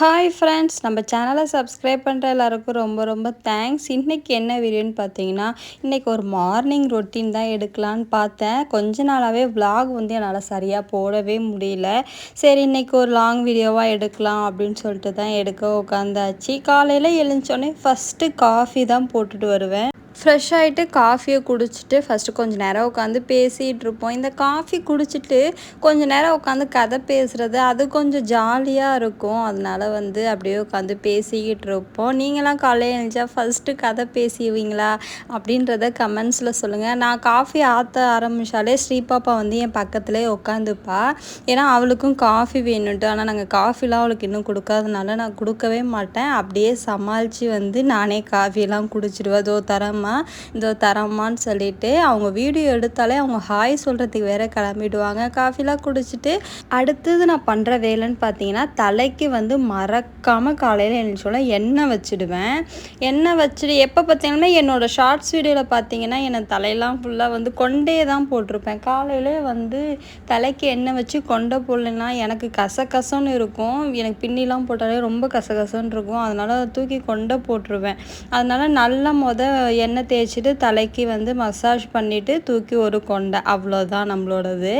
Hi friends நம்ம சேனலை subscribe பண்ணுற எல்லாருக்கும் ரொம்ப ரொம்ப தேங்க்ஸ் இன்றைக்கி என்ன வீடியோன்னு பார்த்தீங்கன்னா இன்றைக்கி ஒரு மார்னிங் ரொட்டீன் தான் எடுக்கலான்னு பார்த்தேன். கொஞ்ச நாளாகவே விலாக் வந்து என்னால் சரியாக போடவே முடியல. சரி இன்றைக்கி ஒரு லாங் வீடியோவாக எடுக்கலாம் அப்படின்னு சொல்லிட்டு தான் எடுக்க உட்காந்தாச்சு காலையில் எழுந்தோடனே ஃபஸ்ட்டு காஃபி தான் போட்டுட்டு வருவேன். ஃப்ரெஷ் ஆகிட்டு காஃபியை குடிச்சிட்டு ஃபஸ்ட்டு கொஞ்சம் நேரம் உட்காந்து பேசிகிட்டு இருப்போம். இந்த காஃபி குடிச்சிட்டு கொஞ்சம் நேரம் உட்காந்து கதை பேசுகிறது அது கொஞ்சம் ஜாலியாக இருக்கும். அதனால் வந்து அப்படியே உட்காந்து பேசிக்கிட்டு இருப்போம். நீங்களாம் காலையில் எழுந்தா ஃபஸ்ட்டு கதை பேசுவீங்களா அப்படின்றத கமெண்ட்ஸில் சொல்லுங்கள் நான் காஃபி ஆற்ற ஆரம்பித்தாலே ஸ்ரீபாப்பா வந்து என் பக்கத்துலேயே உட்காந்துப்பா ஏன்னா அவளுக்கும் காஃபி வேணும்ட்டு. ஆனால் நாங்கள் காஃபிலாம் அவளுக்கு இன்னும் கொடுக்காதனால நான் கொடுக்கவே மாட்டேன். அப்படியே சமாளித்து வந்து நானே காஃபியெல்லாம் குடிச்சிடுவேன். அதோ தரமா? இதோ தரமான்னு சொல்லிட்டு அவங்க வீடியோ எடுத்தாலே அவங்க ஹாய் சொல்கிறதுக்கு வேற கிளம்பிடுவாங்க. காஃபிலாம் குடிச்சிட்டு அடுத்தது நான் பண்ணுற வேலைன்னு பார்த்தீங்கன்னா தலைக்கு வந்து மறக்காமல் காலையில் எழுந்திரிச்சோன்னா எண்ணெய் வச்சுடுவேன். எண்ணெய் வச்சுட்டு எப்போ பார்த்தீங்கன்னா என்னோடய ஷார்ட்ஸ் வீடியோவில் பார்த்தீங்கன்னா என்னை தலையெல்லாம் ஃபுல்லாக வந்து கொண்டே தான் போட்டிருப்பேன். காலையிலே வந்து தலைக்கு எண்ணெய் வச்சு கொண்டை போடலைன்னா எனக்கு கசகசன்னு இருக்கும். எனக்கு பின்னிலாம் போட்டாலே ரொம்ப கசகசன்னு இருக்கும். அதனால் தூக்கி கொண்டை போட்டுருவேன். அதனால் நல்லா மொத எண்ணெய் எண்ணெய் தேய்ச்சிட்டு தலைக்கு வந்து மசாஜ் பண்ணிவிட்டு தூக்கி ஒரு கொண்டை. அவ்வளோதான் நம்மளோடது.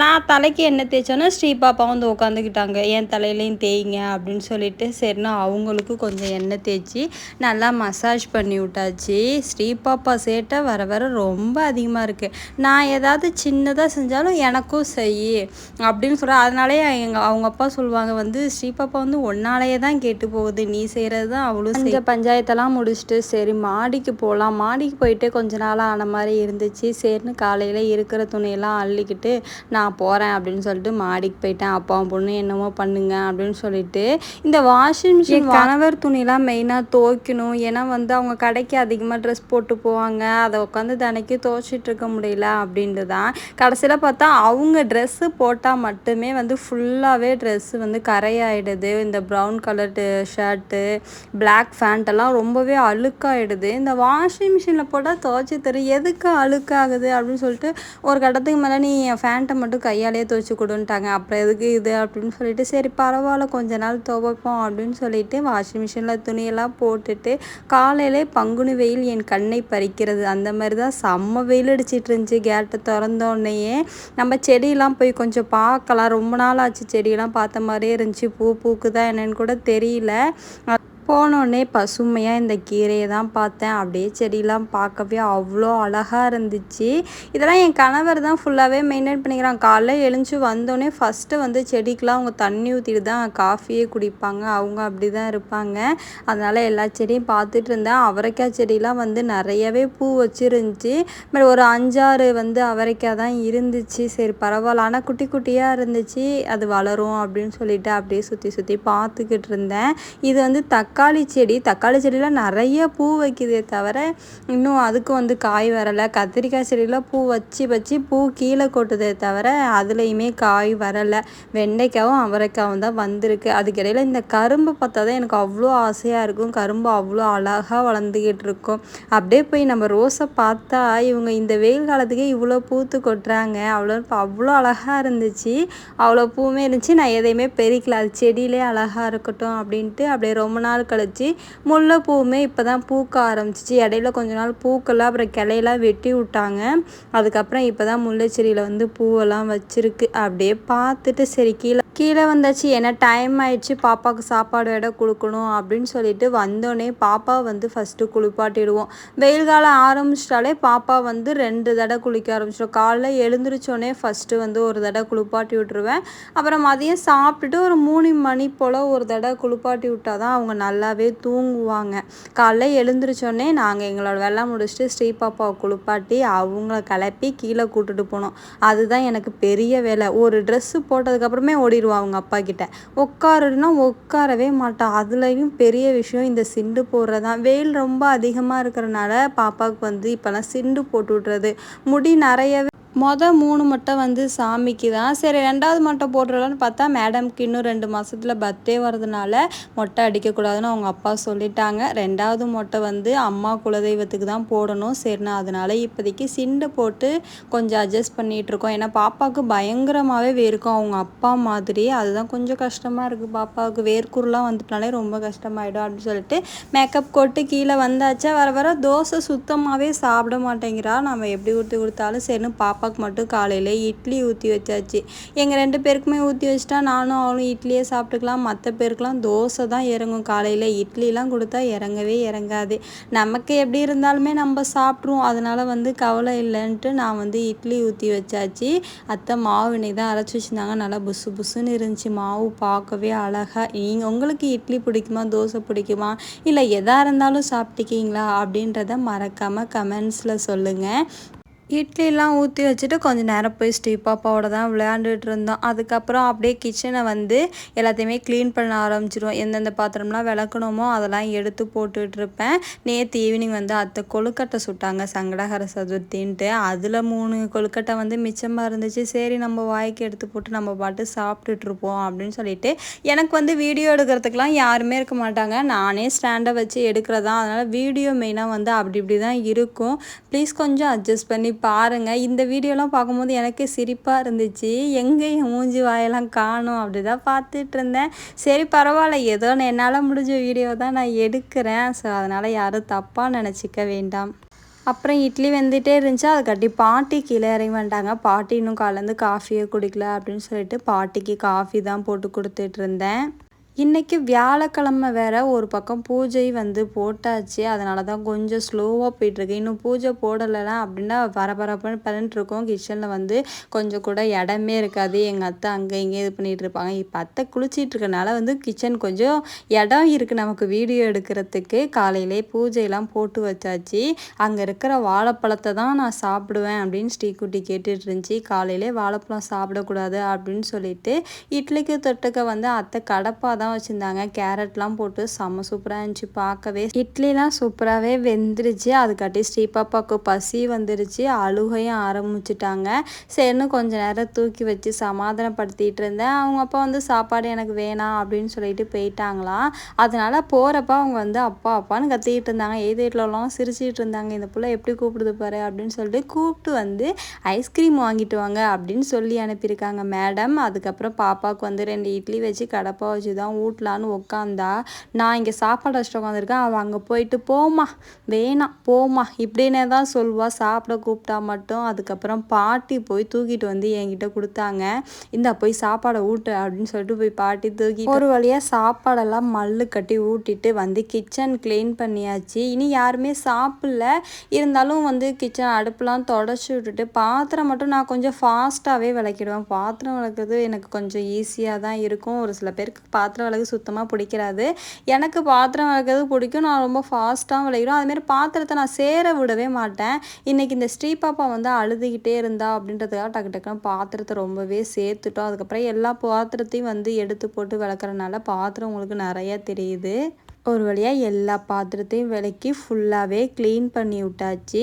நான் தலைக்கு எண்ணெய் தேய்ச்சோன்னா ஸ்ரீபாப்பா வந்து உட்காந்துக்கிட்டாங்க என் தலையிலையும் தேய்ங்க அப்படின்னு சொல்லிட்டு சரினா அவங்களுக்கும் கொஞ்சம் எண்ணெய் தேய்ச்சி நல்லா மசாஜ் பண்ணி விட்டாச்சு. ஸ்ரீபாப்பா சேட்டை வர வர ரொம்ப அதிகமாக இருக்குது நான் ஏதாவது சின்னதாக செஞ்சாலும் எனக்கும் செய் அப்படின்னு சொல்கிறேன் அதனாலே எங்கள் அவங்க அப்பா சொல்லுவாங்க வந்து ஸ்ரீ பாப்பா வந்து ஒன்னாலேயே தான் கேட்டு போகுது. நீ செய்கிறது தான் அவ்வளோ செஞ்ச பஞ்சாயத்தெல்லாம் முடிச்சுட்டு சரி மாடிக்கு போகலாம் மாடிக்கு போயிட்டு கொஞ்ச நாளாக ஆன மாதிரி இருந்துச்சு. சரின்னு காலையில் இருக்கிற துணியெல்லாம் அள்ளிக்கிட்டு நான் போகிறேன் அப்படின்னு சொல்லிட்டு மாடிக்கு போயிட்டேன். அப்பாவும் பொண்ணு என்னமோ பண்ணுங்க அப்படின்னு சொல்லிட்டு இந்த வாஷிங் மிஷின் கணவர் துணிலாம் மெயினாக துவைக்கணும். ஏன்னா வந்து அவங்க கடைக்கு அதிகமாக ட்ரெஸ் போட்டு போவாங்க. அதை உட்காந்து தினைக்கு துவைச்சிட்டு இருக்க முடியல அப்படின்ட்டு தான் கடைசியில் பார்த்தா அவங்க ட்ரெஸ்ஸு போட்டால் மட்டுமே வந்து ஃபுல்லாகவே ட்ரெஸ்ஸு வந்து கரையாயிடுது. இந்த ப்ரௌன் கலர் ஷர்ட்டு பிளாக் ஃபேண்ட்டெல்லாம் ரொம்பவே அழுக்காயிடுது. இந்த வாஷிங் வாஷிங் மிஷினில் போட்டால் துவைச்சி தரும் எதுக்கு அழுக்காகுது அப்படின்னு சொல்லிட்டு ஒரு கட்டத்துக்கு மேலே நீ என் ஃபேண்ட்டை மட்டும் கையாலே துவைச்சி கொடுன்ட்டாங்க. அப்புறம் எதுக்கு இது அப்படின்னு சொல்லிட்டு சரி பரவாயில்ல கொஞ்ச நாள் துவைப்போம் அப்படின்னு சொல்லிட்டு வாஷிங் மிஷினில் துணியெல்லாம் போட்டுட்டு காலையிலே பங்குனி வெயில் என் கண்ணை பறிக்கிறது. அந்த மாதிரி தான் செம்ம வெயில் அடிச்சிட்டு இருந்துச்சு. கேட்டை திறந்தோடனேயே நம்ம செடியெல்லாம் போய் கொஞ்சம் பார்க்கலாம். ரொம்ப நாள் ஆச்சு செடியெல்லாம் பார்த்த மாதிரியே இருந்துச்சு. பூ பூக்குதா என்னன்னு கூட தெரியல. போனோடனே பசுமையாக இந்த கீரையை தான் பார்த்தேன். அப்படியே செடியெலாம் பார்க்கவே அவ்வளோ அழகாக இருந்துச்சு. இதெல்லாம் என் கணவர் தான் ஃபுல்லாகவே மெயின்டைன் பண்ணிக்கிறான். காலைல எழுந்து வந்தோடனே ஃபஸ்ட்டு வந்து செடிக்கெலாம் அவங்க தண்ணி ஊற்றிட்டு தான் காஃபியே குடிப்பாங்க. அவங்க அப்படி தான் இருப்பாங்க. அதனால் எல்லா செடியும் பார்த்துட்டு இருந்தேன். அவரைக்காய் செடியெலாம் வந்து நிறையவே பூ வச்சுருந்துச்சு. பட் ஒரு அஞ்சாறு வந்து அவரைக்காய் தான் இருந்துச்சு. சரி பரவாயில்ல. ஆனால் குட்டி குட்டியாக இருந்துச்சு. அது வளரும் அப்படின்னு சொல்லிட்டு அப்படியே சுற்றி சுற்றி பார்த்துக்கிட்டு இருந்தேன். இது வந்து தக்காளி தக்காளி செடி தக்காளி செடியில் நிறைய பூ வைக்குதே தவிர இன்னும் அதுக்கு வந்து காய் வரலை. கத்திரிக்காய் செடியில் பூ வச்சு வச்சு பூ கீழே கொட்டுதே தவிர அதுலேயுமே காய் வரலை. வெண்டைக்காவும் அவரைக்காவும் தான் வந்திருக்கு. அதுக்கிடையில் இந்த கரும்பு பார்த்தா தான் எனக்கு அவ்வளோ ஆசையாக இருக்கும். கரும்பு அவ்வளோ அழகாக வளர்ந்துக்கிட்டு இருக்கும். அப்படியே போய் நம்ம ரோஸை பார்த்தா இவங்க இந்த வெயில் காலத்துக்கே இவ்வளோ பூத்து கொட்டுறாங்க. அவ்வளோ அவ்வளோ அழகாக இருந்துச்சு. அவ்வளோ பூவுமே இருந்துச்சு. நான் எதையுமே பெருக்கல. அது செடியிலே அழகாக இருக்கட்டும் அப்படின்ட்டு அப்படியே ரொம்ப நாள் கழிச்சு முல்லைப்பூவுமே இப்போ தான் பூக்க ஆரம்பிச்சிச்சு. இடையில கொஞ்ச நாள் பூக்கெல்லாம் அப்புறம் கிளையெல்லாம் வெட்டி விட்டாங்க. அதுக்கப்புறம் இப்போ தான் முல்லை செடியில் வந்து பூவெல்லாம் வச்சுருக்கு. அப்படியே பார்த்துட்டு சரி கீழே கீழே வந்தாச்சு. ஏன்னா டைம் ஆயிடுச்சு பாப்பாவுக்கு சாப்பாடு இடம் கொடுக்கணும் அப்படின்னு சொல்லிட்டு வந்தோடனே பாப்பா வந்து ஃபஸ்ட்டு குளிப்பாட்டிடுவோம். வெயில் காலம் ஆரம்பிச்சிட்டாலே பாப்பா வந்து ரெண்டு தடவை குளிக்க ஆரம்பிச்சிடும். காலைல எழுந்திரிச்சோடனே ஃபஸ்ட்டு வந்து ஒரு தடவை குளிப்பாட்டி விட்ருவேன் அப்புறம் மதியம் சாப்பிட்டுட்டு ஒரு மூணு மணி போல் ஒரு தடவை குளிப்பாட்டி விட்டால் தான் அவங்க நல்லாவே தூங்குவாங்க. காலைல எழுந்திரிச்சோடனே நாங்கள் எங்களோட வெள்ளம் முடிச்சுட்டு ஸ்ரீ பாப்பாவை குளிப்பாட்டி அவங்கள கிளப்பி கீழே கூட்டுட்டு போனோம். அதுதான் எனக்கு பெரிய வேலை. ஒரு ட்ரெஸ்ஸு போட்டதுக்கப்புறமே ஓடிடுவோம் அவங்க அப்பா கிட்ட. உட்காருன்னா உட்காரவே மாட்டான் அதுலேயும் பெரிய விஷயம் இந்த சிண்டு போடுறது. தான் வெயில் ரொம்ப அதிகமாக இருக்கிறனால பாப்பாவுக்கு வந்து இப்போல்லாம் சிண்டு போட்டு விட்றது. முடி நிறையவே மொதல் மூணு மொட்டை வந்து சாமிக்கு தான் சரி ரெண்டாவது மொட்டை போட்டுடலான்னு பார்த்தா மேடம்க்கு இன்னும் ரெண்டு மாதத்தில் பர்த்டே வரதுனால மொட்டை அடிக்கக்கூடாதுன்னு அவங்க அப்பா சொல்லிட்டாங்க. ரெண்டாவது மொட்டை வந்து அம்மா குலதெய்வத்துக்கு தான் போடணும். சரிண்ணா அதனால் இப்போதைக்கு சிண்டை போட்டு கொஞ்சம் அட்ஜஸ்ட் பண்ணிகிட்ருக்கோம். ஏன்னா பாப்பாவுக்கு பயங்கரமாகவே வேர்க்கும். அவங்க அப்பா மாதிரி. அதுதான் கொஞ்சம் கஷ்டமாக இருக்குது பாப்பாவுக்கு. வேர்க்குருலாம் வந்துட்டாலே ரொம்ப கஷ்டமாயிடும் அப்படின்னு சொல்லிட்டு மேக்கப் போட்டு கீழே வந்தாச்சா வர வர தோசை சுத்தமாகவே சாப்பிட மாட்டேங்கிறா. நம்ம எப்படி ஊற்றி கொடுத்தாலும் சரின்னு பாப்பா பாப்பாவுக்கு மட்டும் காலையில் இட்லி ஊற்றி வச்சாச்சு. எங்கள் ரெண்டு பேருக்குமே ஊற்றி வச்சிட்டா நானும் அவளும் இட்லியே சாப்பிட்டுக்கலாம். மற்ற பேருக்குலாம் தோசை தான் இறங்கும். காலையில் இட்லிலாம் கொடுத்தா இறங்கவே இறங்காது. நமக்கு எப்படி இருந்தாலுமே நம்ம சாப்பிட்ருவோம் அதனால் வந்து கவலை இல்லைன்ட்டு நான் வந்து இட்லி ஊற்றி வச்சாச்சு. அத்தை மாவு இன்னைக்கு தான் அரைச்சி வச்சுருந்தாங்க. நல்லா புசு புசுன்னு இருந்துச்சு. மாவு பார்க்கவே அழகாக நீங்கள் உங்களுக்கு இட்லி பிடிக்குமா? தோசை பிடிக்குமா? இல்லை எதாக இருந்தாலும் சாப்பிட்டுக்கீங்களா அப்படின்றத மறக்காமல் கமெண்ட்ஸில் சொல்லுங்கள் இட்லிலாம் ஊற்றி வச்சுட்டு கொஞ்சம் நேரம் போய் ஸ்ரீ பாப்பாவோட தான் விளையாண்டுட்டு இருந்தோம். அதுக்கப்புறம் அப்படியே கிச்சனை வந்து எல்லாத்தையுமே க்ளீன் பண்ண ஆரம்பிச்சிடுவோம் எந்தெந்த பாத்திரம்லாம் விளக்கணுமோ அதெல்லாம் எடுத்து போட்டுட்ருப்பேன் நேற்று ஈவினிங் வந்து அத்தை கொழுக்கட்டை சுட்டாங்க சங்கடகர சதுர்த்தின்ட்டு. அதில் மூணு கொழுக்கட்டை வந்து மிச்சமாக இருந்துச்சு. சரி நம்ம வாய்க்கு எடுத்து போட்டு நம்ம பாட்டு சாப்பிட்டுட்ருப்போம் அப்படின்னு சொல்லிட்டு எனக்கு வந்து வீடியோ எடுக்கிறதுக்கெலாம் யாருமே இருக்க மாட்டாங்க. நானே ஸ்டாண்டை வச்சு எடுக்கிறதா. அதனால் வீடியோ மெயினாக வந்து அப்படி இப்படி தான் இருக்கும். ப்ளீஸ் கொஞ்சம் அட்ஜஸ்ட் பண்ணி பாருங்கள் இந்த வீடியோலாம் பார்க்கும்போது எனக்கே சிரிப்பாக இருந்துச்சு. எங்கே என் மூஞ்சி வாயெல்லாம் காணும் அப்படி தான் பார்த்துட்டு இருந்தேன் சரி பரவாயில்ல. ஏதோ என்னால் முடிஞ்ச வீடியோ தான் நான் எடுக்கிறேன். ஸோ அதனால் யாரும் தப்பாக நினச்சிக்க வேண்டாம். அப்புறம் இட்லி வெந்துகிட்டே இருந்துச்சு. அதை கட்டி பாட்டி கீழே இறங்கி வந்துட்டாங்க. பாட்டி இன்னும் காலேருந்து காஃபியே குடிக்கல அப்படின்னு சொல்லிட்டு பாட்டிக்கு காஃபி தான் போட்டு கொடுத்துட்டு இருந்தேன் இன்றைக்கி வியாழக்கிழமை வேற ஒரு பக்கம் பூஜை வந்து போட்டாச்சு. அதனால தான் கொஞ்சம் ஸ்லோவாக போயிட்டுருக்கு. இன்னும் பூஜை போடலைனா அப்படின்னா பரபரப்புன்னு பண்ணிட்டு இருக்கோம். கிச்சனில் வந்து கொஞ்சம் கூட இடமே இருக்காது. எங்கள் அத்தை அங்கே இங்கே இது பண்ணிகிட்டு இருப்பாங்க. இப்போ அத்தை குளிச்சிட்டு இருக்கனால வந்து கிச்சன் கொஞ்சம் இடம் இருக்குது நமக்கு வீடியோ எடுக்கிறதுக்கு. காலையிலே பூஜையெல்லாம் போட்டு வச்சாச்சு. அங்கே இருக்கிற வாழைப்பழத்தை தான் நான் சாப்பிடுவேன் அப்படின்னு ஸ்ரீக்குட்டி கேட்டுட்டு இருந்துச்சு. காலையிலே வாழைப்பழம் சாப்பிடக்கூடாது அப்படின்னு சொல்லிட்டு இட்லிக்கு தொட்டுக்க வந்து அத்தை கடப்பாக தான் தான் வச்சுருந்தாங்க. கேரட்லாம் போட்டு செம்ம சூப்பராக இருந்துச்சு. பார்க்கவே இட்லிலாம் சூப்பராகவே வெந்துருச்சு. அதுக்காட்டி ஸ்ரீபாப்பாவுக்கு பசி வந்துருச்சு. அழுகையும் ஆரம்பிச்சிட்டாங்க. சரின்னு கொஞ்சம் நேரம் தூக்கி வச்சு சமாதானப்படுத்திட்டு இருந்தேன். அவங்க அப்பா வந்து சாப்பாடு எனக்கு வேணாம் அப்படின்னு சொல்லிட்டு போயிட்டாங்களாம். அதனால் போகிறப்ப அவங்க வந்து அப்பா அப்பான்னு கத்திக்கிட்டு இருந்தாங்க. ஏது வீட்டிலலாம் சிரிச்சிட்டு இருந்தாங்க. இந்த பிள்ளை எப்படி கூப்பிடுது பாரு அப்படின்னு சொல்லிட்டு கூப்பிட்டு வந்து ஐஸ்கிரீம் வாங்கிட்டு வாங்க அப்படின்னு சொல்லி அனுப்பியிருக்காங்க மேடம். அதுக்கப்புறம் பாப்பாவுக்கு வந்து ரெண்டு இட்லி வச்சு கடப்பா வச்சு தான் ஊட்டலான்னு உட்காந்தா நான் இங்கே சாப்பாடு வச்சுட்டு உட்காந்துருக்கேன் அவள் அங்கே போயிட்டு போமா வேணாம் போமா இப்படின்னே தான் சொல்லுவாள் சாப்பிட கூப்பிட்டா மட்டும். அதுக்கப்புறம் பாட்டி போய் தூக்கிட்டு வந்து என்கிட்ட கொடுத்தாங்க. இந்த போய் சாப்பாடை ஊட்டு அப்படின்னு சொல்லிட்டு போய் பாட்டி தூக்கி ஒரு வழியாக சாப்பாடெல்லாம் மல்லு கட்டி ஊட்டிட்டு வந்து கிச்சன் க்ளீன் பண்ணியாச்சு. இனி யாருமே சாப்பிடல. இருந்தாலும் வந்து கிச்சன் அடுப்புலாம் தொடச்சி விட்டுட்டு பாத்திரம் மட்டும் நான் கொஞ்சம் ஃபாஸ்ட்டாகவே விளக்கிடுவேன். பாத்திரம் விளக்குறது எனக்கு கொஞ்சம் ஈஸியாக தான் இருக்கும். ஒரு சில பேருக்கு பாத்திரம் பாத்திரம் விளக்கு சுத்தமாக பிடிக்கிறாது. எனக்கு பாத்திரம் விளக்குறது பிடிக்கும். நான் ரொம்ப ஃபாஸ்ட்டாக விளையிடும். அதுமாரி பாத்திரத்தை நான் சேர விடவே மாட்டேன். இன்றைக்கி இந்த ஸ்ரீ பாப்பா வந்து அழுதுகிட்டே இருந்தா அப்படின்றதுக்காக டக்கு டக்குன்னு பாத்திரத்தை ரொம்பவே சேர்த்துட்டோம். அதுக்கப்புறம் எல்லா பாத்திரத்தையும் வந்து எடுத்து போட்டு விளக்குறனால பாத்திரம் உங்களுக்கு நிறையா தெரியுது. ஒரு வழியாக எல்லா பாத்திரத்தையும் விளக்கி ஃபுல்லாகவே க்ளீன் பண்ணி விட்டாச்சு.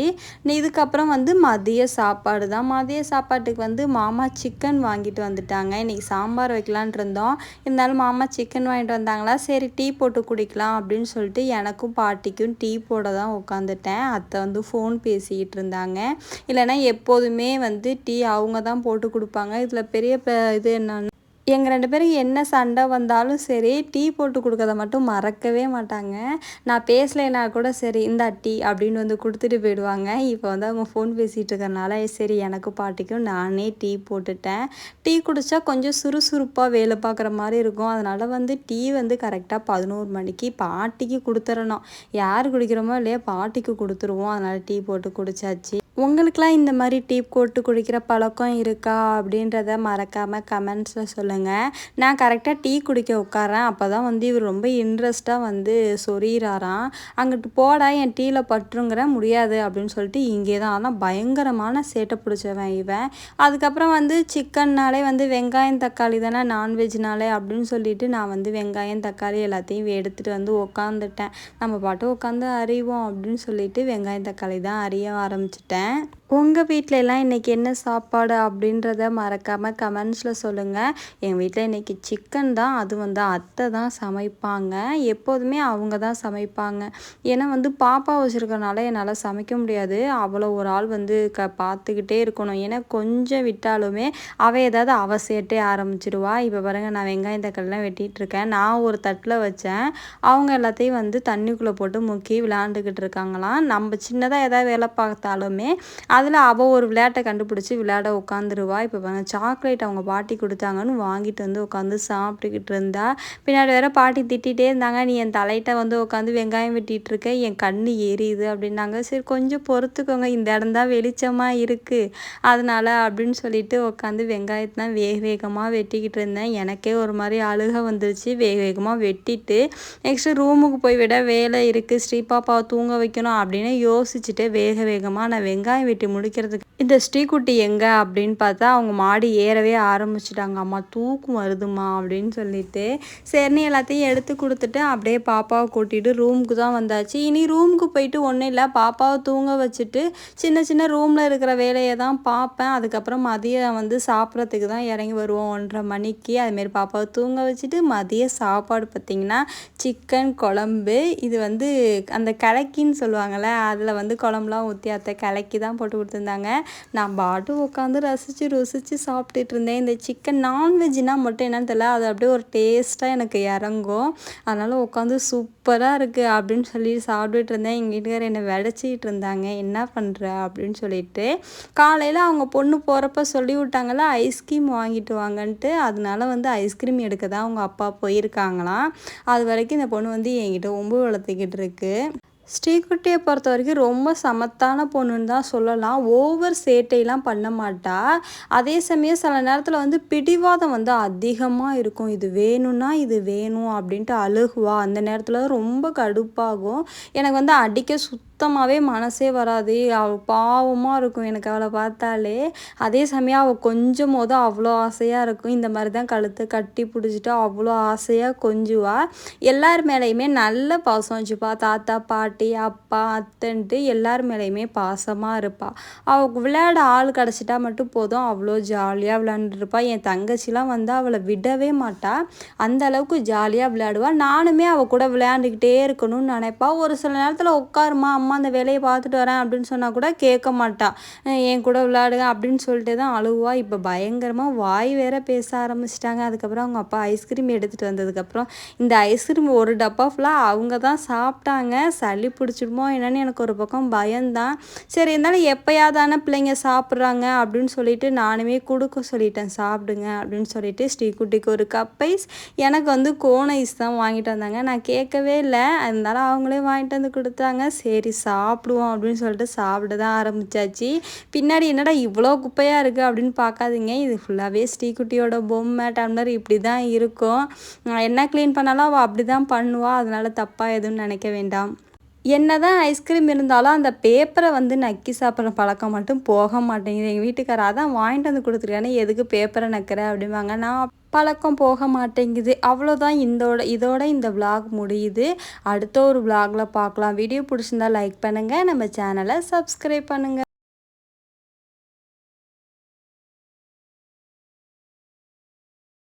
இதுக்கப்புறம் வந்து மதிய சாப்பாடு தான். மதிய சாப்பாட்டுக்கு வந்து மாமா சிக்கன் வாங்கிட்டு வந்துட்டாங்க. இன்றைக்கி சாம்பார் வைக்கலான் இருந்தோம். இருந்தாலும் மாமா சிக்கன் வாங்கிட்டு வந்தாங்களா? சரி டீ போட்டு குடிக்கலாம் அப்படின்னு சொல்லிட்டு எனக்கும் பாட்டிக்கும் டீ போட தான் உட்காந்துட்டேன் அத்தை வந்து ஃபோன் பேசிக்கிட்டு இருந்தாங்க. இல்லைனா எப்போதுமே வந்து டீ அவங்க தான் போட்டு கொடுப்பாங்க. இதில் பெரிய இது என்னன்னு எங்கள் ரெண்டு பேரும் என்ன சண்டை வந்தாலும் சரி டீ போட்டு கொடுக்கறத மட்டும் மறக்கவே மாட்டாங்க. நான் பேசலைன்னா கூட சரி இந்த டீ அப்படின்னு வந்து கொடுத்துட்டு போயிடுவாங்க. இப்போ வந்து அவங்க ஃபோன் பேசிகிட்டு இருக்கிறனால சரி எனக்கு பாட்டிக்கும் நானே டீ போட்டுட்டேன். டீ குடித்தா கொஞ்சம் சுறுசுறுப்பாக வேலை பார்க்குற மாதிரி இருக்கும். அதனால் வந்து டீ வந்து கரெக்டாக பதினோரு மணிக்கு பாட்டிக்கு கொடுத்துடணும் யார் குடிக்கிறோமோ இல்லையா பாட்டிக்கு கொடுத்துருவோம். அதனால் டீ போட்டு குடிச்சாச்சு. உங்களுக்கெலாம் இந்த மாதிரி டீ போட்டு குடிக்கிற பழக்கம் இருக்கா அப்படின்றத மறக்காமல் கமெண்ட்ஸில் சொல்லுங்கள் நான் கரெக்டாக டீ குடிக்க உட்காரேன் அப்போ தான் வந்து இவர் ரொம்ப இன்ட்ரெஸ்ட்டாக வந்து சொறிகிறாராம் அங்கிட்டு போடா என் டீயில் பற்றுங்கிற முடியாது அப்படின்னு சொல்லிட்டு இங்கே தான் ஆனால் பயங்கரமான சேட்டை பிடிச்சவன் இவன். அதுக்கப்புறம் வந்து சிக்கன்னாலே வந்து வெங்காயம் தக்காளி தானே நான்வெஜ்னாலே அப்படின்னு சொல்லிட்டு நான் வந்து வெங்காயம் தக்காளி எல்லாத்தையும் எடுத்துகிட்டு வந்து உட்காந்துட்டேன் நம்ம பாட்டு உட்காந்து அறிவோம் அப்படின்னு சொல்லிட்டு வெங்காயம் தக்காளி தான் அறிய ஆரம்பிச்சிட்டேன். உங்கள் வீட்டிலலாம் இன்றைக்கி என்ன சாப்பாடு அப்படின்றத மறக்காமல் கமெண்ட்ஸில் சொல்லுங்கள் எங்கள் வீட்டில் இன்றைக்கி சிக்கன் தான் அது வந்து அத்தை தான் சமைப்பாங்க. எப்போதுமே அவங்க தான் சமைப்பாங்க. ஏன்னா வந்து பாப்பா வச்சுருக்கனால என்னால் சமைக்க முடியாது. அவ்வளோ ஒரு ஆள் வந்து க பார்த்துக்கிட்டே இருக்கணும். ஏன்னா கொஞ்சம் விட்டாலுமே அவள் ஏதாவது அவசியட்டே ஆரம்பிச்சிடுவா இப்போ பாருங்கள் நான் வெங்காயம் தக்காளிலாம் வெட்டிகிட்டு இருக்கேன். நான் ஒரு தட்டில் வச்சேன். அவங்க எல்லாத்தையும் வந்து தண்ணிக்குள்ளே போட்டு முக்கி விளாண்டுக்கிட்டு இருக்காங்களாம். நம்ம சின்னதாக எதாவது வேலை பார்த்தாலுமே அதில் அவள் ஒரு விளையாட்டை கண்டுபிடிச்சி விளையாட உட்காந்துருவா இப்போ பாருங்க சாக்லேட் அவங்க பாட்டி கொடுத்தாங்கன்னு வாங்கிட்டு வந்து உட்காந்து சாப்பிட்டுக்கிட்டு இருந்தா. பின்னாடி வேற பாட்டி திட்டிகிட்டே இருந்தாங்க நீ என் தலையிட்ட வந்து உட்காந்து வெங்காயம் வெட்டிகிட்டு இருக்க என் கண் எரியுது அப்படின்னாங்க. சரி கொஞ்சம் பொறுத்துக்கோங்க இந்த இடம் தான் வெளிச்சமாக இருக்குது அதனால் அப்படின்னு சொல்லிட்டு உட்காந்து வெங்காயத்தான் வேக வேகமாக வெட்டிக்கிட்டு இருந்தேன். எனக்கே ஒரு மாதிரி அழுக வந்துருச்சு. வேக வேகமாக வெட்டிட்டு நெக்ஸ்ட்டு ரூமுக்கு போய் விட வேலை இருக்குது ஸ்ரீபாப்பாவை தூங்க வைக்கணும் அப்படின்னு யோசிச்சுட்டு வேக வேகமாக நான் வெங்காயம் வெட்டி கட்டி முடிக்கிறதுக்கு. இந்த ஸ்ரீகுட்டி எங்கே அப்படின்னு பார்த்தா அவங்க மாடி ஏறவே ஆரம்பிச்சிட்டாங்க. அம்மா தூக்கம் வருதுமா அப்படின்னு சொல்லிட்டு சரின்னு எல்லாத்தையும் எடுத்து கொடுத்துட்டு அப்படியே பாப்பாவை கூட்டிகிட்டு ரூமுக்கு தான் வந்தாச்சு. இனி ரூமுக்கு போயிட்டு ஒன்றும் இல்லை பாப்பாவை தூங்க வச்சுட்டு சின்ன சின்ன ரூமில் இருக்கிற வேலையை தான் பார்ப்பேன். அதுக்கப்புறம் மதியம் வந்து சாப்பிட்றதுக்கு தான் இறங்கி வருவோம் ஒன்றரை மணிக்கு. அதுமாரி பாப்பாவை தூங்க வச்சுட்டு மதிய சாப்பாடு பார்த்திங்கன்னா சிக்கன் குழம்பு. இது வந்து அந்த கலக்கின்னு சொல்லுவாங்கள்ல அதில் வந்து குழம்புலாம் ஊற்றி அத்தை கலக்கி தான் போட்டு கொடுத்துருந்தாங்க. நான் பாட்டு உட்காந்து ரசித்து ருசித்து சாப்பிட்டுட்டு இருந்தேன். இந்த சிக்கன் நான்வெஜ்னால் மட்டும் என்னன்னு தெரியல அது அப்படியே ஒரு டேஸ்ட்டாக எனக்கு இறங்கும். அதனால் உட்காந்து சூப்பராக இருக்குது அப்படின்னு சொல்லி சாப்பிட்டுட்டு இருந்தேன். எங்கள் வீட்டுக்கார் என்னை விடச்சிக்கிட்டு இருந்தாங்க. என்ன பண்ணுற அப்படின்னு சொல்லிட்டு. காலையில் அவங்க பொண்ணு போகிறப்ப சொல்லி விட்டாங்களா ஐஸ்கிரீம் வாங்கிட்டு வாங்கன்ட்டு. அதனால வந்து ஐஸ்கிரீம் எடுக்க தான் அவங்க அப்பா போயிருக்காங்களாம். அது வரைக்கும் இந்த பொண்ணு வந்து என்கிட்ட ஒம்பு வளர்த்துக்கிட்டு இருக்குது ஸ்ரீகுட்டியை பொறுத்த வரைக்கும் ரொம்ப சமத்தான பொண்ணுன்னு தான் சொல்லலாம். ஓவர் சேட்டையெல்லாம் பண்ண மாட்டா. அதே சமயம் சில நேரத்தில் வந்து பிடிவாதம் வந்து அதிகமாக இருக்கும். இது வேணும்னா இது வேணும் அப்படின்ட்டு அழுகுவா. அந்த நேரத்தில் ரொம்ப கடுப்பாகும். எனக்கு வந்து அடிக்க சுத் சுத்தமாகவே மனசே வராது. அவள் பாவமாக இருக்கும் எனக்கு அவளை பார்த்தாலே. அதே சமயம் அவள் கொஞ்சம் போது அவ்வளோ ஆசையாக இருக்கும். இந்த மாதிரி தான் கழுத்து கட்டி பிடிச்சிட்டு அவ்வளோ ஆசையாக கொஞ்சுவா. எல்லார் மேலேயுமே நல்ல பாசம் வச்சுப்பா. தாத்தா பாட்டி அப்பா அத்தன்ட்டு எல்லார் மேலேயுமே பாசமாக இருப்பாள் அவள் விளையாட ஆள் கிடச்சிட்டா மட்டும் போதும். அவ்வளோ ஜாலியாக விளையாண்டுருப்பா. என் தங்கச்சிலாம் வந்து அவளை விடவே மாட்டாள் அந்த அளவுக்கு ஜாலியாக விளையாடுவாள் நானுமே அவள் கூட விளையாண்டுக்கிட்டே இருக்கணும்னு நினைப்பா. ஒரு சில நேரத்தில் உட்காருமா அம்மா அந்த வேலையை பார்த்துட்டு வரேன் அப்படின்னு சொன்னால் கூட கேட்க மாட்டான் என் கூட விளையாடுங்க அப்படின்னு சொல்லிட்டு தான் அழுவா. இப்போ பயங்கரமாக வாய் வேற பேச ஆரம்பிச்சிட்டாங்க. அதுக்கப்புறம் அவங்க அப்பா ஐஸ்கிரீம் எடுத்துகிட்டு வந்ததுக்கப்புறம் இந்த ஐஸ்கிரீம் ஒரு டப்பா ஃபுல்லாக அவங்க தான் சாப்பிட்டாங்க. சளி பிடிச்சிடுமோ என்னன்னு எனக்கு ஒரு பக்கம் பயம்தான். சரி இருந்தாலும் எப்போயாதானே பிள்ளைங்க சாப்பிட்றாங்க அப்படின்னு சொல்லிட்டு நானுமே கொடுக்க சொல்லிட்டேன். சாப்பிடுங்க அப்படின்னு சொல்லிட்டு ஸ்ரீகுட்டிக்கு ஒரு கப் ஐஸ் எனக்கு வந்து கோன் ஐஸ் தான் வாங்கிட்டு வந்தாங்க. நான் கேட்கவே இல்லை. இருந்தாலும் அவங்களே வாங்கிட்டு வந்து கொடுத்தாங்க. சரி சாப்பிடுவோம் அப்படின்னு சொல்லிட்டு சாப்பிட தான் ஆரம்பித்தாச்சு பின்னாடி என்னடா இவ்வளோ குப்பையாக இருக்குது அப்படின்னு பார்க்காதீங்க. இது ஃபுல்லாகவே ஸ்ரீக்குட்டியோட பொம்மை டம்ளர் இப்படி தான் இருக்கும் என்ன க்ளீன் பண்ணாலும் அவள் அப்படி தான் பண்ணுவாள் அதனால் தப்பாக எதுவும் நினைக்க வேண்டாம். என்ன தான் ஐஸ்கிரீம் இருந்தாலும் அந்த பேப்பரை வந்து நக்கி சாப்பிட்ற பழக்கம் மட்டும் போக மாட்டேங்குது. எங்கள் வீட்டுக்காரர் அதான் வாங்கிட்டு வந்து கொடுத்துருக்கானே எதுக்கு பேப்பரை நக்கிற? அப்படிம்பாங்க. நான் பழக்கம் போக மாட்டேங்குது. அவ்வளோதான் இந்தோட இதோட இந்த விளாக் முடியுது. அடுத்த ஒரு விளாகில் பார்க்கலாம். வீடியோ பிடிச்சிருந்தா லைக் பண்ணுங்கள் நம்ம சேனலை சப்ஸ்கிரைப் பண்ணுங்கள்